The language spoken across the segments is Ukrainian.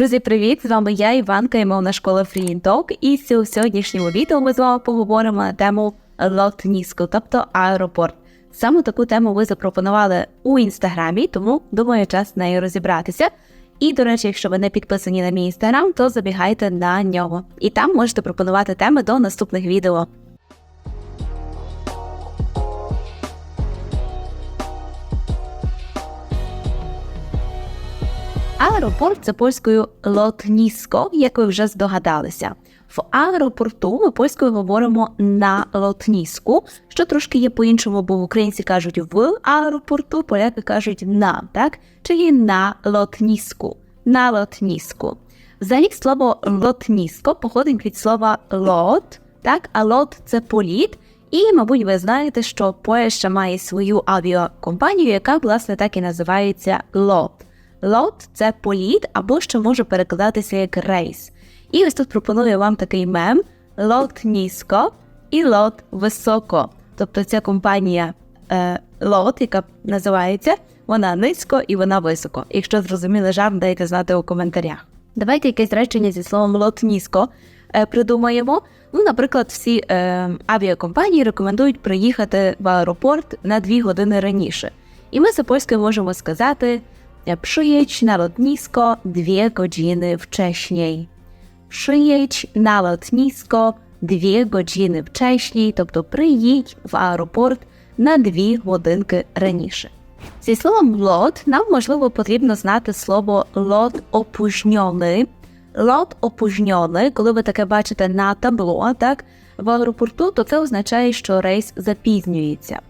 Друзі, привіт! З вами я, Іванка, і мовна школа Free Talk. І в сьогоднішньому відео ми з вами поговоримо на тему лотніску, тобто аеропорт. Саме таку тему ви запропонували у інстаграмі, тому думаю, час з нею розібратися. І, до речі, якщо ви не підписані на мій інстаграм, то забігайте на нього. І там можете пропонувати теми до наступних відео. Аеропорт це польською лотніско, як ви вже здогадалися. В аеропорту ми польською говоримо на лотніску, що трошки є по-іншому, бо українці кажуть в аеропорту, поляки кажуть на, так? Чи на лотніску, на лотніску. Взагалі слово лотніско походить від слова лот, так, а лот це політ. І, мабуть, ви знаєте, що Польща має свою авіакомпанію, яка, власне, так і називається лот. Лот це політ або що може перекладатися як рейс. І ось тут пропоную вам такий мем: лот низько і лот високо. Тобто ця компанія е, лот, яка називається, вона низько і вона високо. Якщо зрозуміли жарт, дайте знати у коментарях. Давайте якесь речення зі словом лот низько е, придумаємо. Ну, наприклад, всі е, авіакомпанії рекомендують приїхати в аеропорт на 2 години раніше. І ми за польською можемо сказати. Przyjedź na lotnisko dwie godziny wcześniej. Przyjedź na lotnisko dwie godziny wcześniej, тобто приїдь в аеропорт на дві годинки раніше. Зі словом лот нам можливо потрібно знати слово лот опужньоний. Лот опужньоний, коли ви таке бачите на табло, так в аеропорту, то це означає, що рейс запізнюється.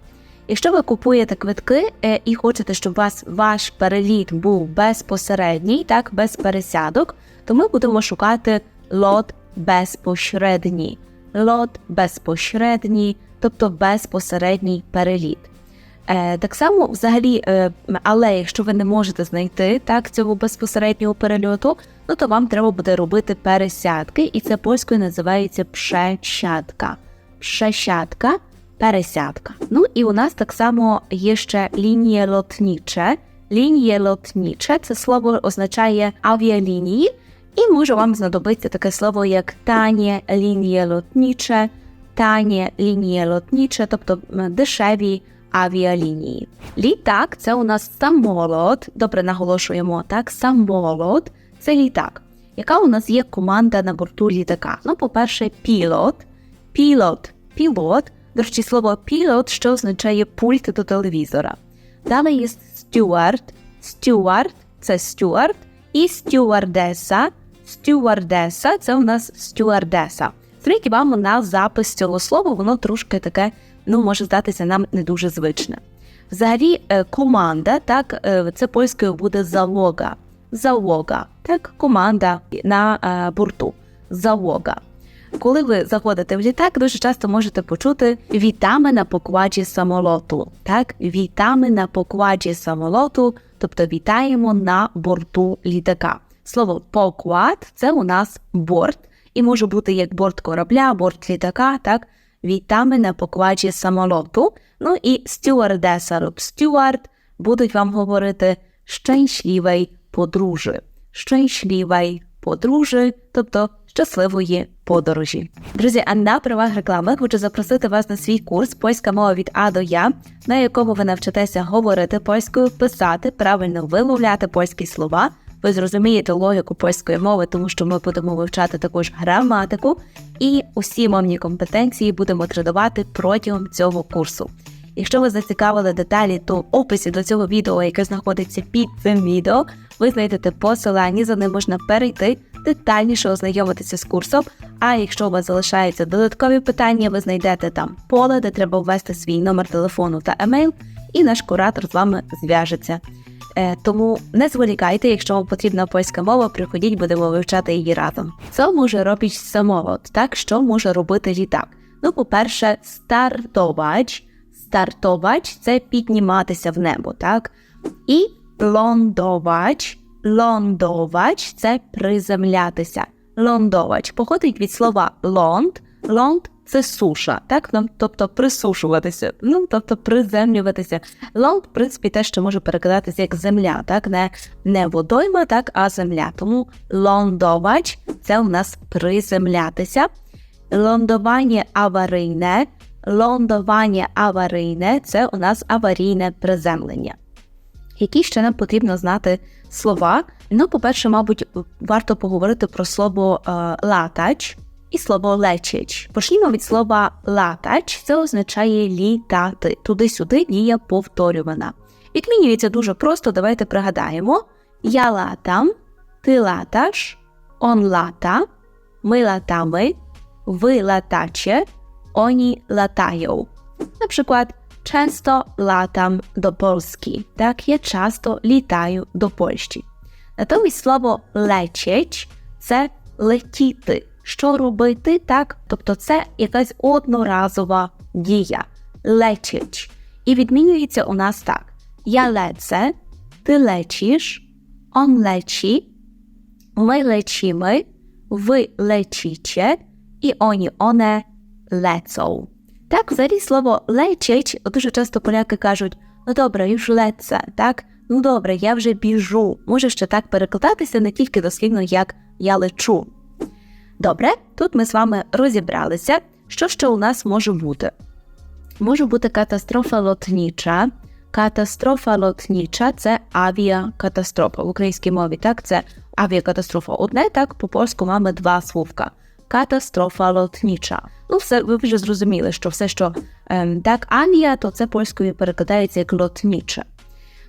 Якщо ви купуєте квитки е, і хочете, щоб вас ваш переліт був безпосередній, так, без пересядок, то ми будемо шукати лот безпосередній. Лот безпосередній, тобто безпосередній переліт. Е, Так само, взагалі, е, але якщо ви не можете знайти так, цього безпосереднього перельоту, ну то вам треба буде робити пересядки, і це польською називається пшесядка. Пшесядка – пересядка. Ну і у нас так само є ще лінія лотніче. Лінія лотніче це слово означає авіалінії, і може вам знадобитися таке слово, як тані лінія лотніче, тані лінія лотніче, тобто дешеві авіалінії. Літак це у нас самолот. Добре наголошуємо так, самолот це літак. Яка у нас є команда на борту літака? Ну, по-перше, пілот, пілот, пілот. До речі, слово пілот, що означає пульт до телевізора. Далі є стюард. Стюард це стюард. І стюардеса. Стюардеса це у нас стюардеса. Тільки вам на запис цього слова, воно трошки таке, ну, може здатися нам не дуже звичне. Взагалі, команда, так, це польською буде залога. Залога, так, команда на борту. Залога. Коли ви заходите в літак, дуже часто можете почути вітами на покладі самолоту. Так, вітами на покладі самолоту, тобто вітаємо на борту літака. Слово поклад це у нас борт, і може бути як борт корабля, борт літака. Так, вітами на покладі самолоту. Ну і стюардеса стюард будуть вам говорити щасливий подружи. Щасливий подружи, тобто щасливої подорожі. Друзі, а на правах реклами хочу запросити вас на свій курс Польська мова від А до Я, на якому ви навчитеся говорити польською, писати, правильно вимовляти польські слова. Ви зрозумієте логіку польської мови, тому що ми будемо вивчати також граматику і усі мовні компетенції будемо тренувати протягом цього курсу. Якщо ви зацікавили деталі, то в описі до цього відео, яке знаходиться під цим відео, ви знайдете посилання, за ним можна перейти, детальніше ознайомитися з курсом. А якщо у вас залишаються додаткові питання, ви знайдете там поле, де треба ввести свій номер телефону та емейл, і наш куратор з вами зв'яжеться. Е, тому не зволікайте, якщо вам потрібна польська мова, приходіть, будемо вивчати її разом. Це може робити самолот, так що може робити літак. Ну, по-перше, стартовач. Стартовач це підніматися в небо, так? І лондовач. Лондовач це приземлятися. Лондовач походить від слова лонд. Лонд це суша, так? Ну, тобто присушуватися, ну тобто приземлюватися. Лонд, в принципі, те, що може перекладатися як земля, так? Не, не водойма, так, а земля. Тому лондовач це у нас приземлятися. Лондування аварійне. Лондування аварійне це у нас аварійне приземлення. Які ще нам потрібно знати слова? Ну, по-перше, мабуть, варто поговорити про слово е, латач і слово лечич. Почнімо від слова латач, це означає літати. Туди-сюди дія повторювана. Відмінюється дуже просто, давайте пригадаємо: я латам, ти латаш, он лата, ми латами, ви латаче, oni latają. Na przykład często latam do Polski. Tak, ja часто літаю до Польщі. Натомість слово лечить це летіти. Що робити так? Тобто це якась одноразова дія. Лечить. І відмінюється у нас так: я леце, ти лечиш, он лечі, ми лечimy, ви лечите, і oni, one lecą. Так, взагалі слово лечить, дуже часто поляки кажуть: ну добре, już lecę, так? Ну добре, я вже біжу. Може ще так перекладатися не тільки дослівно, як я лечу. Добре, тут ми з вами розібралися, що ще у нас може бути. Може бути катастрофа лотніча. Катастрофа лотніча це авіакатастрофа в українській мові. Так, це авіакатастрофа. Одне так по польську маємо два словка. Катастрофа лотніча. Ну, все, ви вже зрозуміли, що все, що ем, так, авіа, то це польською перекладається як лотніче.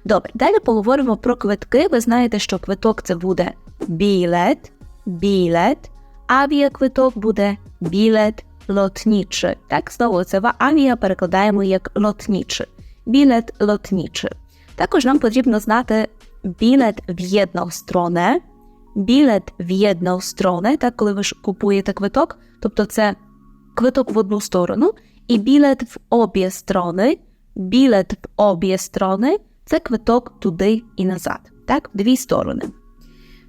Добре, далі поговоримо про квитки. Ви знаєте, що квиток це буде білет, білет, авіаквиток буде білет лотнічий. Так, знову це в авіа перекладаємо як лотнічий. Білет лотнічий. Також нам потрібно знати білет в одну сторону, білет в одну сторону, так, коли ви купуєте квиток, тобто це квиток в одну сторону, і білет в обі сторони, білет в обі сторони це квиток туди і назад, так, в дві сторони.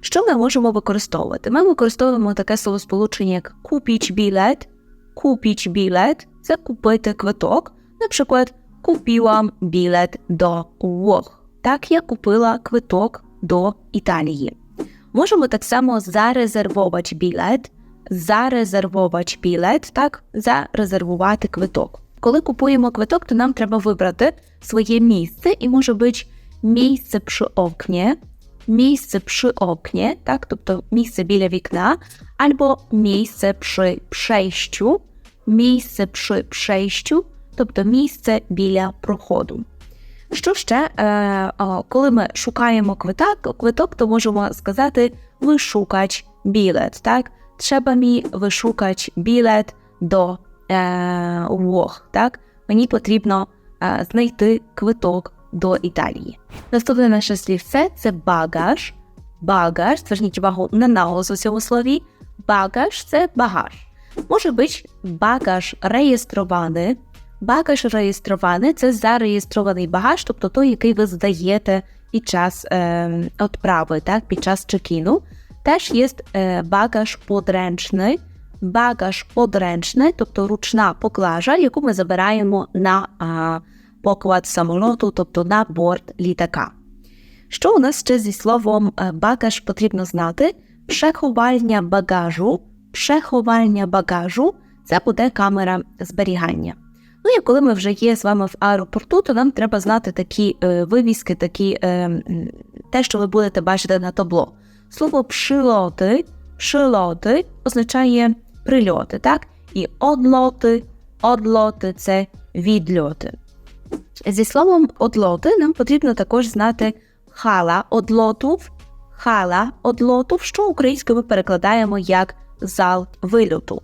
Що ми можемо використовувати? Ми використовуємо таке словосполучення, як купіч білет, купіч білет це купити квиток. Наприклад, купила білет до Вох. Так, я купила квиток до Італії. Можемо так само зарезервувати білет, зарезервувати білет, так, зарезервувати квиток. Коли купуємо квиток, то нам треба вибрати своє місце, і може бути місце przy окні, місце przy окні, так, тобто місце біля вікна, або місце przy przejściu, місце przy przejściu, тобто місце біля проходу. Що ще, е, коли ми шукаємо квиток, квиток, то можемо сказати вишукач білет. Так? Треба мені вишукач білет до е. Так? Мені потрібно е, знайти квиток до Італії. Наступне наше слівце це багаж. Багаж, зверніть увагу на наголос у цьому слові. Багаж це багаж. Може бути багаж реєстрований. Багаж реєстрований це зареєстрований багаж, тобто той, який ви здаєте під час е, відправи, так, під час чекіну. Теж є е, багаж подрęczny, багаж подрęczny, тобто ручна поклажа, яку ми забираємо на а, поклад самолоту, тобто на борт літака. Що у нас ще зі словом е, багаж потрібно знати? Przechowalnia багажу, przechowalnia багажу це буде камера зберігання. Ну і коли ми вже є з вами в аеропорту, то нам треба знати такі е, вивіски, такі е, те, що ви будете бачити на табло. Слово прильоти, прильоти означає прильоти, так? І одлоти, одлоти це відльоти. Зі словом одлоти нам потрібно також знати хала одлотів, хала одлотів, що українською ми перекладаємо як зал вильоту.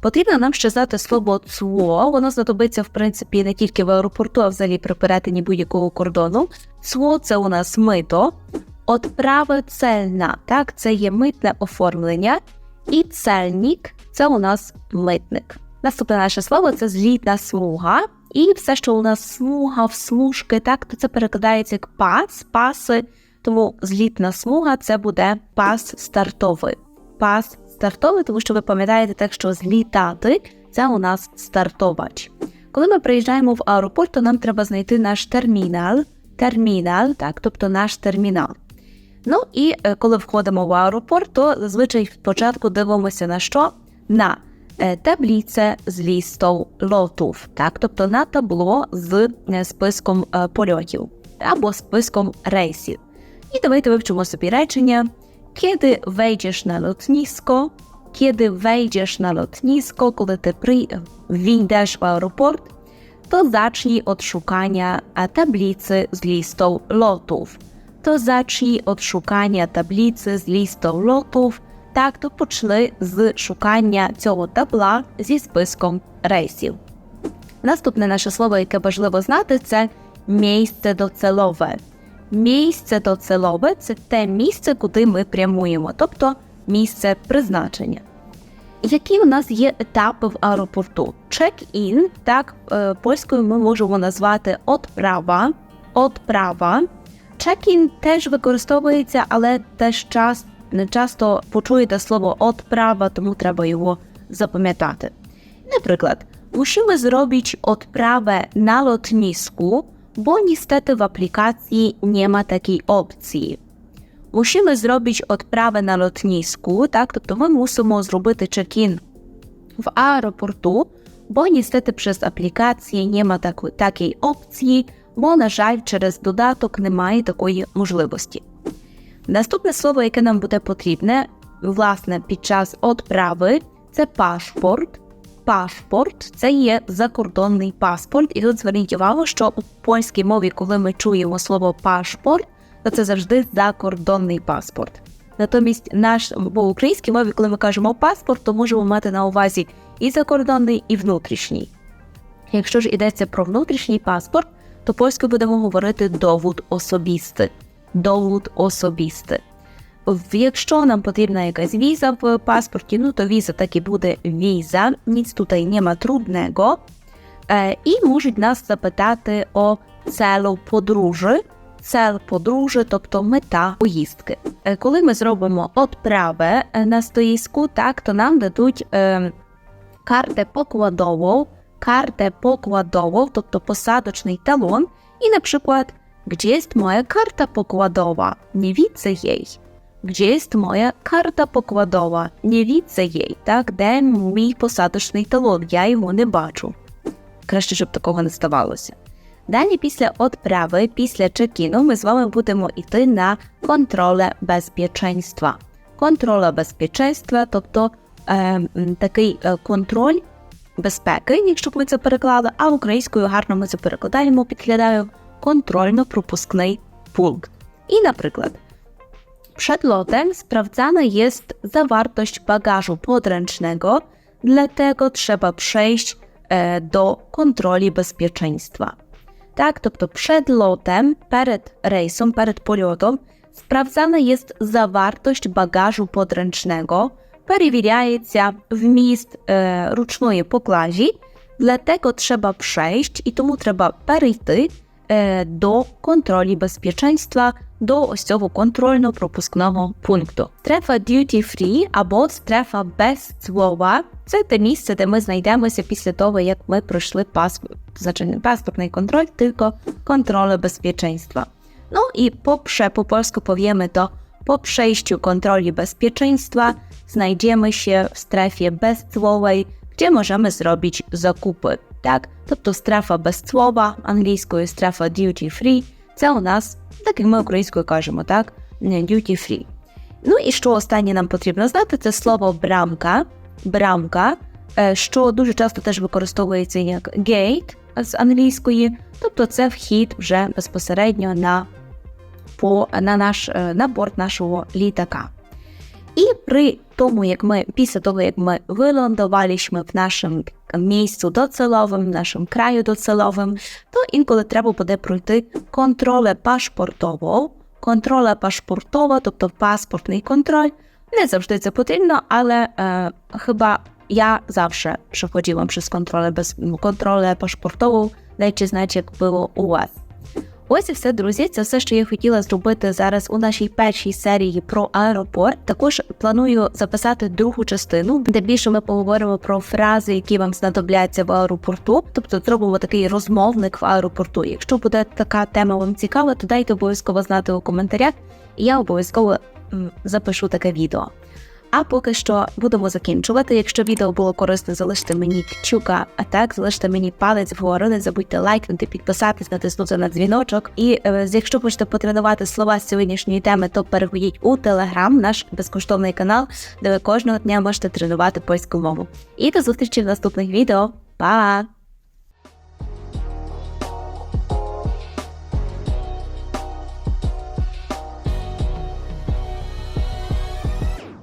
Потрібно нам ще знати слово ЦУО, воно знадобиться, в принципі, не тільки в аеропорту, а взагалі при перетині будь-якого кордону. ЦУО – це у нас мито, Отправа цельна, так, це є митне оформлення, і цельник це у нас митник. Наступне наше слово це злітна смуга. І все, що у нас смуга, в смужки, так, то це перекладається як пас, паси. Тому злітна смуга це буде пас стартовий. Пас стартовий, тому що ви пам'ятаєте так, що злітати це у нас стартовач. Коли ми приїжджаємо в аеропорт, то нам треба знайти наш термінал, термінал, так, тобто наш термінал. Ну і е, коли входимо в аеропорт, то зазвичай спочатку дивимося на що? На е, табліце з лістів лотів, так, тобто на табло з е, списком польотів або списком рейсів. І давайте вивчимо собі речення. Kiedy wejdziesz na lotnisko, kiedy wejdziesz na lotnisko, коли ти при... війдеш в аеропорт, to zacznij od szukania a, tablicy z listą lotów. To zacznij od szukania tablicy z listą lotów. Так, то почали з шукання цього табла зі списком рейсів. Наступне наше слово, яке важливо знати, це місце доцелове. Місце доцелове це те місце, куди ми прямуємо, тобто місце призначення. Які у нас є етапи в аеропорту? Чек-ін, так, е, польською ми можемо назвати отправа. Отправа. Чек-ін теж використовується, але теж час, не часто почуєте слово отправа, тому треба його запам'ятати. Наприклad, musimy zrobić odprawę na lotnisku, bo niestety w aplikacji nie ma takiej opcji. Musimy zrobić odprawę na lotnisku, тобто ми мусимо зробити чек-ін в аеропорту, бо niestety przez aplikację nie ma opcji, бо, на жаль, через додаток немає такої можливості. Наступне слово, яке нам буде потрібне, власне, під час odprawy, це пашпорт. Пашпорт це є закордонний паспорт. І тут зверніть увагу, що у польській мові, коли ми чуємо слово пашпорт, то це завжди закордонний паспорт. Натомість, наш бо в українській мові, коли ми кажемо паспорт, то можемо мати на увазі і закордонний, і внутрішній. Якщо ж йдеться про внутрішній паспорт, то польською будемо говорити довод особисти. Довод особисти. Якщо нам потрібна якась віза в паспорті, ну то віза так і буде віза, ніц тут нема трудного. Е, і можуть нас запитати о целу подорожі, цел подорожі, тобто мета поїздки. Е, коли ми зробимо odprawę на стоїску, так, то нам дадуть е, картę pokładową, kartę pokładową, тобто посадочний талон, і, наприклад, gdzie jest moja karta pokładowa? Nie widzę jej. Gdzie jest moja karta pokładowa? Nie widzę jej, так? Де мій посадочний талон? Я його не бачу. Краще, щоб такого не ставалося. Далі після odprawy, після чекіну, ми з вами будемо йти на контроле безпеченства. Контроле безпеченства, тобто е, такий контроль безпеки, якщо б ми це переклали, а українською гарно ми це перекладаємо, kontrolno-propускний punkt. I na przykład przed lotem sprawdzana jest zawartość bagażu podręcznego, dlatego trzeba przejść e, do kontroli bezpieczeństwa. Так, тобто перед лотом, перед рейсом, перед польотом sprawdzana jest zawartość bagażu podręcznego, перевіряється вміст е, ручної поклажі, dlatego trzeba przejść і тому треба перейти е, до контролі безпеченства, до ось цього контрольно-пропускного пункту. Стрефа duty free або стрефа без слова це те місце, де ми знайдемося після того, як ми пройшли паспорт, значить не паспортний контроль, тільки контроль безпеченства. No i poprze, po polsku powiemy to, po przejściu kontroli bezpieczeństwa znajdziemy się w strefie bezcłowej, gdzie możemy zrobić zakupy. Так, тобто страфа без слова, англійською страфа duty free, це у нас, так як ми українською кажемо, так, duty free. Ну і що останнє нам потрібно знати, це слово брамка, брамка, що дуже часто теж використовується як gate з англійської, тобто це вхід вже безпосередньо на, по, на, наш, на борт нашого літака. І при тому, як ми після того, як ми виландувалися в нашому місцю доцеловим, в нашому краю доцеловим, то інколи треба буде пройти контроле пашпортову. Контроле пашпортова, тобто паспортний контроль. Не завжди це потрібно, але е, chyba ja zawsze przechodziłam przez kontrolę bez kontrolę paszportową. Dajcie znać, jak było u Was. Ось і все, друзі. Це все, що я хотіла зробити зараз у нашій першій серії про аеропорт. Також планую записати другу частину, де більше ми поговоримо про фрази, які вам знадобляться в аеропорту. Тобто зробимо такий розмовник в аеропорту. Якщо буде така тема вам цікава, то дайте обов'язково знати у коментарях, і я обов'язково запишу таке відео. А поки що будемо закінчувати. Якщо відео було корисне, залиште мені чука, а так залиште мені палець вгору, не забудьте лайкнути, підписатись, натиснути на дзвіночок. І е, якщо хочете потренувати слова з сьогоднішньої теми, то переходіть у телеграм, наш безкоштовний канал, де ви кожного дня можете тренувати польську мову. І до зустрічі в наступних відео. Па!